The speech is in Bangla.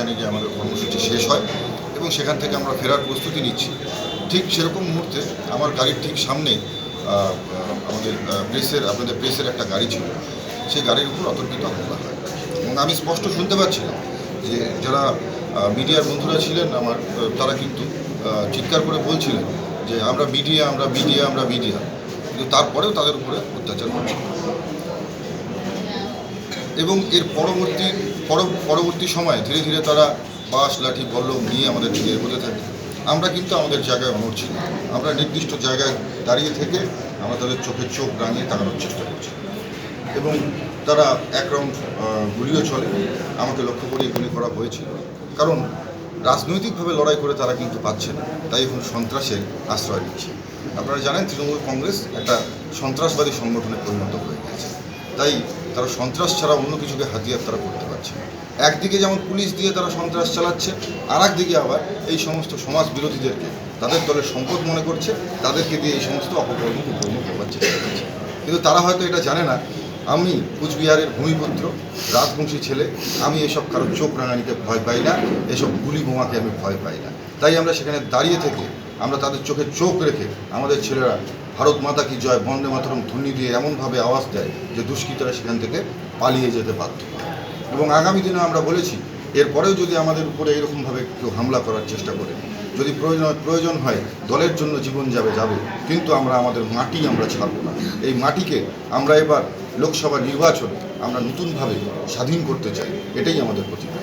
সেখানে গিয়ে আমাদের কর্মসূচি শেষ হয় এবং সেখান থেকে আমরা ফেরার প্রস্তুতি নিচ্ছি। ঠিক সেরকম মুহূর্তে আমার গাড়ির ঠিক সামনে আমাদের প্রেসের, আপনাদের প্রেসের একটা গাড়ি ছিল। সেই গাড়ির উপর অতর্কিত হামলা হয়। এবং আমি স্পষ্ট শুনতে পাচ্ছিলাম যে যারা মিডিয়ার বন্ধুরা ছিলেন আমার তারা কিন্তু চিৎকার করে বলছিলেন যে আমরা মিডিয়া আমরা মিডিয়া আমরা মিডিয়া। কিন্তু তারপরেও তাদের উপরে অত্যাচার করছে এবং এর পরবর্তী পরবর্তী সময়ে ধীরে ধীরে তারা বাঁশ, লাঠি বল্লম নিয়ে আমাদের দিকে এগোতে থাকে। আমরা কিন্তু আমাদের জায়গায় অনড় ছিল আমরা নির্দিষ্ট জায়গায় দাঁড়িয়ে থেকে আমরা তাদের চোখে চোখ রাঙিয়ে তাকানোর চেষ্টা করছি। এবং তারা এক রাউন্ড গুলিও চলে আমাকে লক্ষ্য করে গুলি করা হয়েছিল। কারণ রাজনৈতিকভাবে লড়াই করে তারা কিন্তু পাচ্ছে না। তাই এখন সন্ত্রাসের আশ্রয় নিচ্ছে। আপনারা জানেন, তৃণমূল কংগ্রেস একটা সন্ত্রাসবাদী সংগঠনে পরিণত হয়ে গেছে। তাই তারা সন্ত্রাস ছাড়া অন্য কিছুকে হাতিয়ার তারা করতে পারছে না। একদিকে যেমন পুলিশ দিয়ে তারা সন্ত্রাস চালাচ্ছে আর একদিকে আবার এই সমস্ত সমাজ বিরোধীদেরকে তাদের দলের সম্পদ মনে করছে, তাদেরকে দিয়ে এই সমস্ত অপকর্ম কুকর্ম করবার চেষ্টা করছে কিন্তু তারা হয়তো এটা জানে না, আমি কুচবিহারের ভূমিপুত্র, রাজবংশী ছেলে, আমি এসব কারও চোখ রাঙানিতে ভয় পাই না, এসব গুলি বোমাকে আমি ভয় পাই না তাই আমরা সেখানে দাঁড়িয়ে থেকে আমরা তাদের চোখে চোখ রেখে আমাদের ছেলেরা ভারত মাতা কি জয়, বন্দে মাতরম ধ্বনি দিয়ে এমনভাবে আওয়াজ দেয় যে দুষ্কৃতরা সেখান থেকে পালিয়ে যেতে বাধ্য এবং আগামী দিনে আমরা বলেছি এরপরেও যদি আমাদের উপরে এরকমভাবে কেউ হামলা করার চেষ্টা করে, যদি প্রয়োজন প্রয়োজন হয়, দলের জন্য জীবন যাবে যাবে, কিন্তু আমরা আমাদের মাটি আমরা ছাড়ব না। এই মাটিকে আমরা এবার লোকসভা নির্বাচনে আমরা নতুনভাবে স্বাধীন করতে চাই, এটাই আমাদের প্রতিজ্ঞা